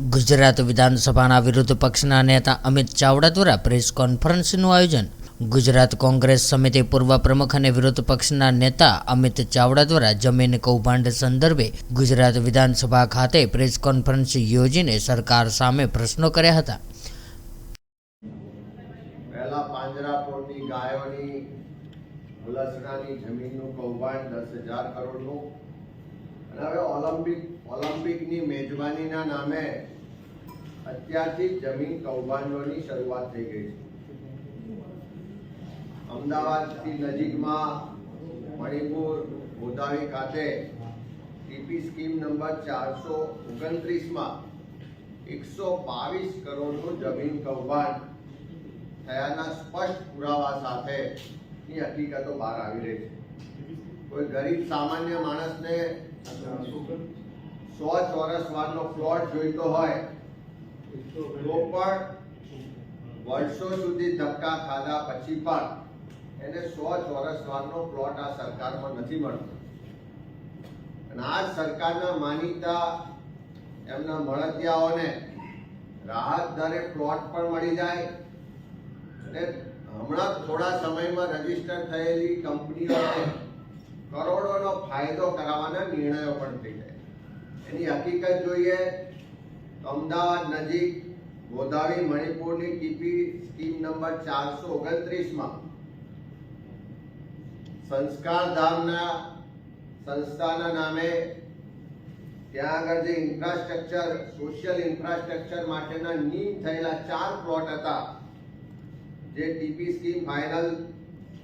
ગુજરાત વિધાનસભાના વિરોધ પક્ષના નેતા અમિત ચાવડા દ્વારા પ્રેસ કોન્ફરન્સનું આયોજન. ગુજરાત કોંગ્રેસ સમિતિ પૂર્વ પ્રમુખ અને વિરોધ પક્ષના નેતા અમિત ચાવડા દ્વારા જમીન કૌભાંડ સંદર્ભે ગુજરાત વિધાનસભા ખાતે પ્રેસ કોન્ફરન્સ યોજીને સરકાર સામે પ્રશ્નો કર્યા હતા. પહેલા પાંજરાપોળની ગાયોની જમીનનું કૌભાંડ દસ હજાર કરોડનું અને હવે ઓલિમ્પિક, ઓલિમ્પિકની મેજબાનીના નામે અત્યારથી જમીન કૌભાંડોની શરૂઆત થઈ ગઈ છે. અમદાવાદથી નજીકમાં મણિપુર ગોદાવી ખાતે ટીપી સ્કીમ નંબર ચારસો ઓગણત્રીસમાં એકસો બાવીસ કરોડનું જમીન કૌભાંડ થયાના સ્પષ્ટ પુરાવા સાથે ની હકીકતો બહાર આવી રહી છે. કોઈ ગરીબ સામાન્ય માણસને સો ચોરસ વારનો પ્લોટ જોઈતો હોય, તો પણ વર્ષો સુધી ધક્કા ખાધા પછી પણ એને સો ચોરસ વારનો પ્લોટ આ સરકારમાં નથી મળતો. અને આ સરકારના માનીતા એમના મળતિયાઓને રાહત દરે પ્લોટ પણ મળી જાય. અને હમણાં થોડા સમયમાં રજિસ્ટર થયેલી કંપનીઓને કરોડોનો ફાયદો કરાવવાના નિર્ણયો પણ થઈ જાય. એની હકીકત જોઈએ તો અમદાવાદ નજીક ગોદાવી મણિપુરની ટીપી સ્કીમ નંબર ચારસો ઓગણત્રીસમાં સંસ્કાર ધામના સંસ્થાના નામે ત્યાં આગળ જે ઇન્ફ્રાસ્ટ્રક્ચર, સોશિયલ ઇન્ફ્રાસ્ટ્રક્ચર માટેના નીમ થયેલા ચાર પ્લોટ હતા. જે TP scheme final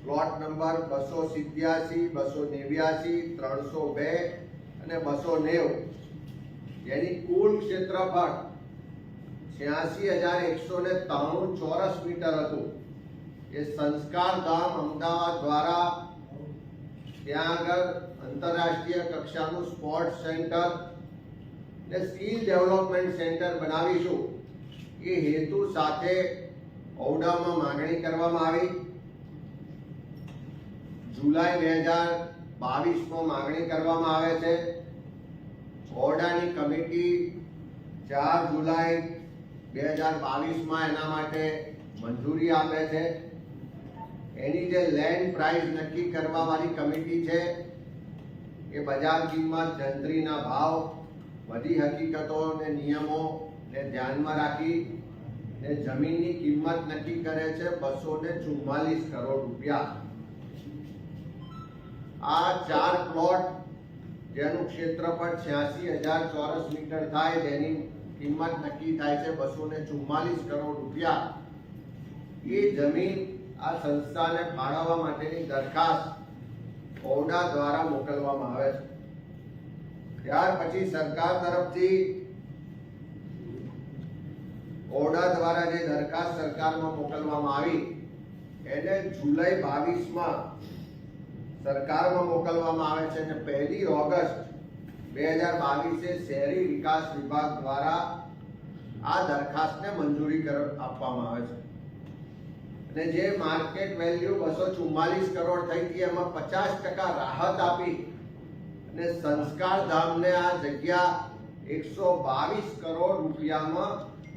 plot number બસો સિત્યાસી, બસો નેવ્યાસી, ત્રણસો બે અને બસો નેવ. જેની કુલ ક્ષેત્રફળ છ્યાસી હજાર એકસો ને ત્રાણું ચોરસ મીટર હતું. એ સંસ્કાર ધામ અમદાવાદ દ્વારા ત્યાં આગળ આંતરરાષ્ટ્રીય કક્ષાનું સ્પોર્ટ સેન્ટર ને સ્કિલ ડેવલપમેન્ટ સેન્ટર બનાવીશું. એ હેતુ સાથે ઔડામાં માંગણી કરવામાં આવી. જુલાઈ બે હજાર બાવીસમાં માંગણી કરવામાં આવે છે. ઓરડાની કમિટી ચાર જુલાઈ બે હજાર બાવીસમાં એના માટે મંજૂરી આપે છે. એની જે લેન્ડ પ્રાઇસ નક્કી કરવાવાળી કમિટી છે, એ બજાર કિંમત, જંત્રીના ભાવ, બધી હકીકતો ને નિયમોને ધ્યાનમાં રાખી ને જમીનની કિંમત નક્કી કરે છે બસો ને ચુમ્માલીસ કરોડ રૂપિયા. આ ચાર પ્લોટ જેનું ક્ષેત્રફળ છ્યાસી હજાર ચોરસ મીટર થાય, તેની કિંમત નક્કી થાય છે બસો ને ચુમ્માલીસ કરોડ રૂપિયા. એ જમીન આ સંસ્થાને ફાળવવા માટેની દરખાસ્ત ઓરડા દ્વારા મોકલવામાં આવે છે. ત્યાર પછી સરકાર તરફથી ઓરડા દ્વારા જે દરખાસ્ત સરકારમાં મોકલવામાં આવી, એને જુલાઈ બાવીસમાં સરકારમાં મોકલવામાં આવે છે અને પહેલી ઓગસ્ટ બે હજાર બાવીસે શહેરી વિકાસ વિભાગ દ્વારા આ દરખાસ્તને મંજૂરી આપવામાં આવે છે. અને જે માર્કેટ વેલ્યુ બસો ચુમ્માલીસ કરોડ થઈ હતી એમાં પચાસ ટકા રાહત આપી અને સંસ્કાર ધામને આ જગ્યા એકસો બાવીસ કરોડ રૂપિયામાં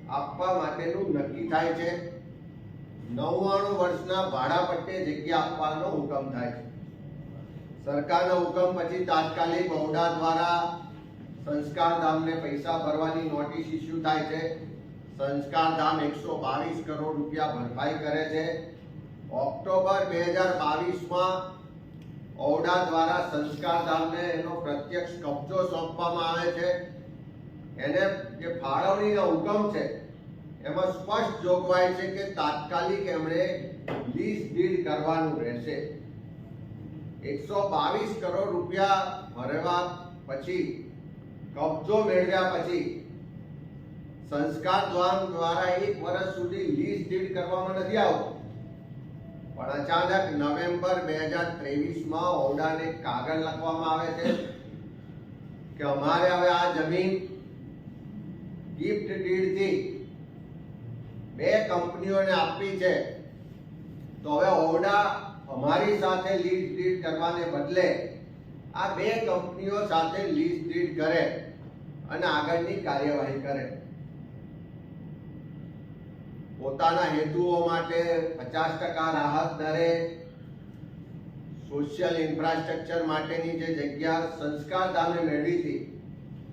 આપવા માટેનું નક્કી થાય છે. નવ્વાણું વર્ષના ભાડા પટ્ટે જગ્યા આપવાનો હુકમ થાય છે. સરકારનો હુકમ પછી તાત્કાલિક ઔડા દ્વારા સંસ્કાર ધામને પૈસા ભરવાની નોટિસ ઇસ્યુ થાય છે. સંસ્કાર ધામ એકસો બાવીસ કરોડ રૂપિયા ભરપાઈ કરે છે. ઓક્ટોબર બે હજાર બાવીસમાં ઓરડા દ્વારા સંસ્કાર ધામને એનો પ્રત્યક્ષ કબજો સોંપવામાં આવે છે. એને જે ફાળવણીનો હુકમ છે, એમાં સ્પષ્ટ જોગવાઈ છે કે તાત્કાલિક એમણે લીઝ ડીડ કરવાનું રહેશે. એકસો બાવીસ કરોડ રૂપિયા ભરવા પછી કબજો મેળવ્યા પછી સંસ્કાર દ્વાન દ્વારા એક વર્ષ સુધી લીઝ ડીડ કરવામાં નથી આવતો. પણ અચાનક નવેમ્બર બે હજાર ત્રેવીસમાં ઓરડાને કાગળ લખવામાં આવે છે કે અમારે હવે આ જમીન ગિફ્ટ ડીડથી બે કંપનીઓને આપવી છે. તો હવે ઓરડા અમારી સાથે લીડ ડીડ કરવાને બદલે આ બે કંપનીઓ સાથે લીડ ડીડ કરે અને આગળની કાર્યવાહી કરે. પોતાના હેતુઓ માટે પચાસ ટકા રાહત દરે સોશિયલ ઇન્ફ્રાસ્ટ્રક્ચર માટેની જે જગ્યા સંસ્કાર ધામે મેળવી હતી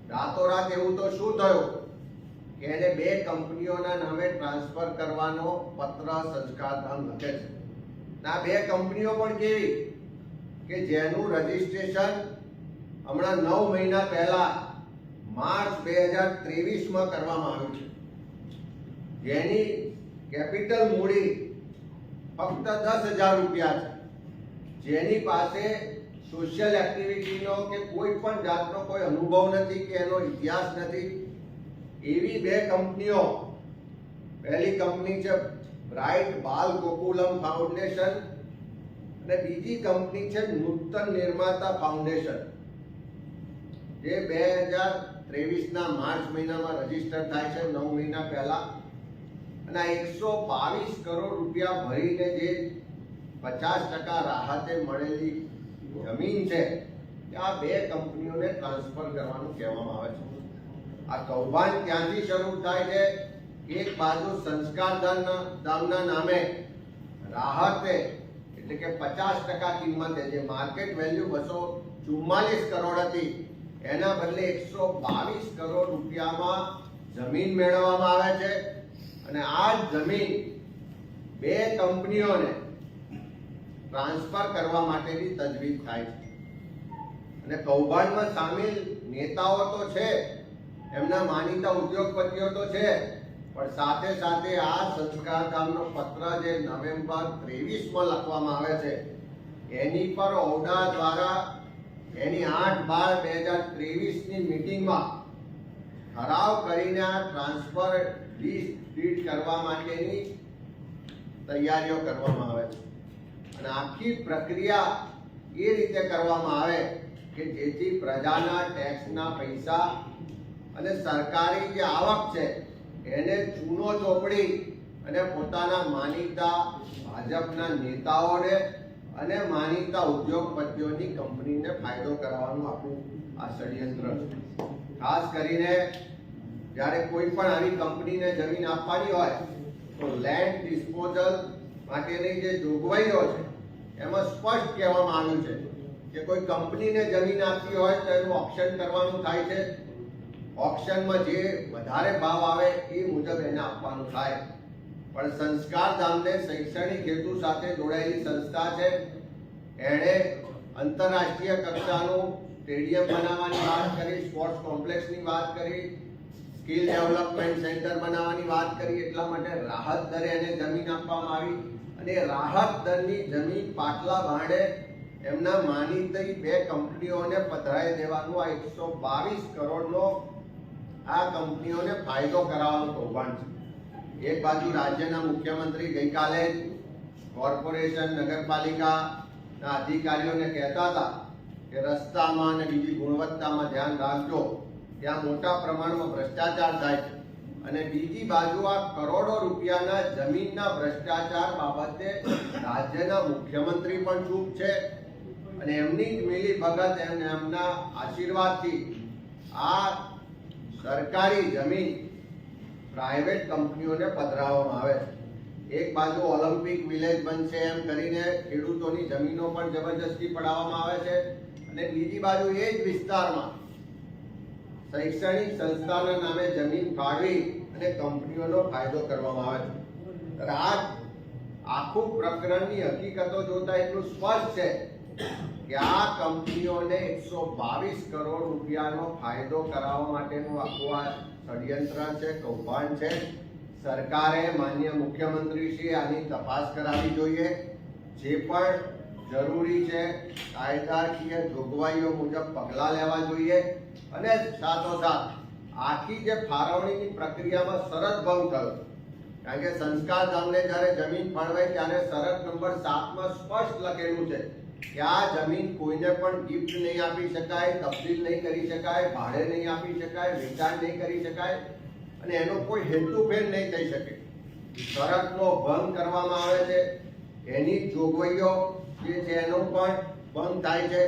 રાતોરાત એવું તો શું થયું કે એને બે કંપનીઓના નામે ટ્રાન્સફર કરવાનો પત્ર સંસ્કાર ધામ લખે છે. આ બે કંપનીઓ પણ કેવી? કે જેનું રજીસ્ટ્રેશન હમણાં નવ મહિના પહેલા માર્ચ બે હજાર ત્રેવીસમાં કરવામાં આવ્યું છે. જેની કેપિટલ મૂડી ફક્ત દસ હજાર રૂપિયા છે. જેની પાસે સોશિયલ એક્ટિવિટીનો કે કોઈ પણ જાતનો કોઈ અનુભવ નથી કે એનો ઇતિહાસ નથી, એવી બે કંપનીઓ, પહેલી કંપની છે બ્રાઇટ બાલ ગોકુલમ ફાઉન્ડેશન અને બીજી કંપની છે નૂતન નિર્માતા ફાઉન્ડેશન. જે બે હજાર ત્રેવીસના માર્ચ મહિનામાં રજિસ્ટર થાય છે નવ મહિના પહેલા. અને એકસો બાવીસ કરોડ રૂપિયા ભરીને જે પચાસ ટકા રાહતે મળેલી જમીન છે આ બે કંપનીઓને ટ્રાન્સફર કરવાનું કહેવામાં આવે છે. આ કૌભાંડ ત્યાંથી શરૂ થાય છે? એક બાજુ સંસ્કાર દાનના નામે રાહતે, એટલે કે પચાસ ટકા કિંમતે જે માર્કેટ વેલ્યુ બસો ચુમ્માલીસ કરોડ હતી. એના બદલે એકસો બાવીસ કરોડ રૂપિયામાં જમીન મેળવવામાં આવે છે. અને આ જમીન બે કંપનીઓને ટ્રાન્સફર કરવા માટેની તજવીજ થાય છે. અને કૌભાંડમાં સામેલ નેતાઓ તો છે. એમના માનીતા ઉદ્યોગપતિઓ તો છે. પણ સાથે સાથે આ સંસ્કાર કામનો પત્ર જે નવેમ્બર ત્રેવીસમાં લખવામાં આવે છે, એની પર ઓડા દ્વારા એની આઠ બાર બે હજાર ત્રેવીસની મિટિંગમાં ઠરાવ કરીને આ ટ્રાન્સફર ડીટ કરવા માટેની તૈયારીઓ કરવામાં આવે છે. અને આખી પ્રક્રિયા એ રીતે કરવામાં આવે કે જેથી પ્રજાના ટેક્સના પૈસા અને સરકારી જે આવક છે એને ચૂનો ચોપડી અને પોતાના માનીતા ભાજપના નેતાઓને અને માનીતા ઉદ્યોગપતિઓની કંપનીને ફાયદો કરાવવાનું આપણું આ ષડયંત્ર ખાસ કરીને જ્યારે કોઈ પણ આવી કંપનીને જમીન આપવાની હોય, તો લેન્ડ ડિસ્પોઝલ માટેની જે જોગવાઈઓ છે, એમાં સ્પષ્ટ કહેવામાં આવ્યું છે કે કોઈ કંપનીને જમીન આપવી હોય તો એનું ઓપ્શન કરવાનું થાય છે ઓપ્શનમાં જે વધારે ભાવ આવે એ મુજબ એને આપવાનું થાય. પણ સંસ્કાર ધામને શૈક્ષણિક હેતુ સાથે જોડાયેલી સંસ્થા છે. એણે આંતરરાષ્ટ્રીય કક્ષાનું સ્ટેડિયમ બનાવવાની વાત કરી, સ્પોર્ટ્સ કોમ્પ્લેક્સની વાત કરી, સ્કિલ ડેવલપમેન્ટ સેન્ટર બનાવવાની વાત કરી, એટલા માટે રાહત દરે એને જમીન આપવામાં આવી. અને રાહત દરની જમીન પાટલા ભાડે એમના માનીતી બે કંપનીઓને પધરાઈ દેવાનું આ એકસો બાવીસ કરોડનો આ કંપનીઓને ફાયદો કરાવવાનું કૌભાંડ છે. એક બાજુ રાજ્યના મુખ્યમંત્રી ગઈકાલે કોર્પોરેશન, નગરપાલિકાના અધિકારીઓને કહેતા હતા કે રસ્તામાં અને બીજી ગુણવત્તામાં ધ્યાન રાખજો. ત્યાં મોટા પ્રમાણમાં ભ્રષ્ટાચાર થાય છે. અને બીજી બાજુ આ કરોડો રૂપિયાના જમીનના ભ્રષ્ટાચાર બાબતે રાજ્યના મુખ્યમંત્રી પણ ચૂપ છે અને એમની જ મિલી ભગત એમને એમના આશીર્વાદથી આ સરકારી જમીન પ્રાઇવેટ કંપનીઓને પધરાવવામાં આવે છે. એક બાજુ ઓલિમ્પિક વિલેજ બનશે એમ કરીને ખેડૂતોની જમીનો પણ જબરજસ્તી પડાવવામાં આવે છે. અને બીજી બાજુ એ જ વિસ્તારમાં શૈક્ષણિક સંસ્થાના નામે જમીન ફાળવી અને કંપનીઓનો ફાયદો કરવામાં આવે છે. આ આખું પ્રકરણની હકીકતો જોતા એટલું સ્પષ્ટ છે કે આ કંપનીઓને એકસો બાવીસ કરોડ રૂપિયાનો ફાયદો કરાવવા માટેનું આખું આ ષડયંત્ર છે, કૌભાંડ છે. સરકારે માન્ય મુખ્યમંત્રીશ્રી આની તપાસ કરાવવી જોઈએ. જે પણ જરૂરી છે, કાયદાકીય જોગવાઈઓ મુજબ પગલાં લેવા જોઈએ. અને સાથોસાથ, આખી જે ફાળવણીની પ્રક્રિયામાં શરત ભંગ થયો. કારણ કે સંસ્કાર ધામને જ્યારે જમીન ફાળવાઈ ત્યારે શરત નંબર સાતમાં સ્પષ્ટ લખેલું છે. કે જમીન કોઈને પણ ગિફ્ટ નહીં આપી શકાય, તબદીલ નહીં કરી શકાય, ભાડે નહીં આપી શકાય, વેચાણ નહીં કરી શકાય, અને એનો કોઈ હેતુભેર નહીં થઈ શકે. શરતનો ભંગ કરવામાં આવે છે, એની જોગવાઈઓ જે છે એનો પણ ભંગ થાય છે,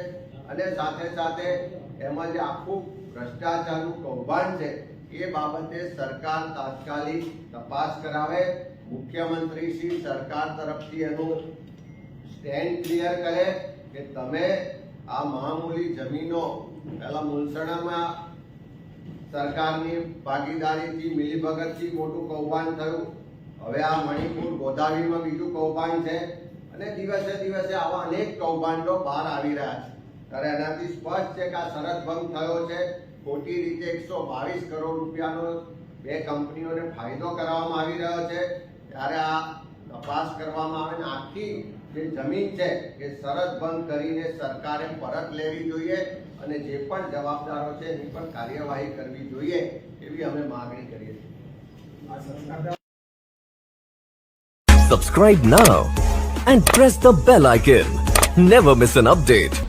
અને સાથે સાથે એમાં જે આખું ભ્રષ્ટાચારનું કૌભાંડ છે, એ બાબતે સરકાર તાત્કાલિક તપાસ કરાવે. મુખ્યમંત્રી શ્રી સરકાર તરફથી એનું સ્ટેન્ડ ક્લિયર કરે કે તમે આ મહામૂલી જમીનો પહેલા મુલસણામાં સરકારની ભાગીદારીથી, મિલીભગતથી મોટું કૌભાંડ થયું. હવે આ મણિપુર ગોદાવરીમાં બીજું કૌભાંડ છે અને દિવસે દિવસે આવા અનેક કૌભાંડો બહાર આવી રહ્યા છે. ત્યારે એનાથી સ્પષ્ટ છે કે આ શરત ભંગ થયો છે. ખોટી રીતે એકસો બાવીસ કરોડ રૂપિયાનો બે કંપનીઓને ફાયદો કરવામાં આવી રહ્યો છે. ત્યારે આ તપાસ કરવામાં આવે ને આખી જે જમીન છે એ સરહદ બંધ કરીને સરકારે પરત લેવી જોઈએ અને જે પણ જવાબદારો છે એની પણ કાર્યવાહી કરવી જોઈએ એવી અમે માગણી કરીએ છીએ Subscribe now and press the bell icon. Never miss an update.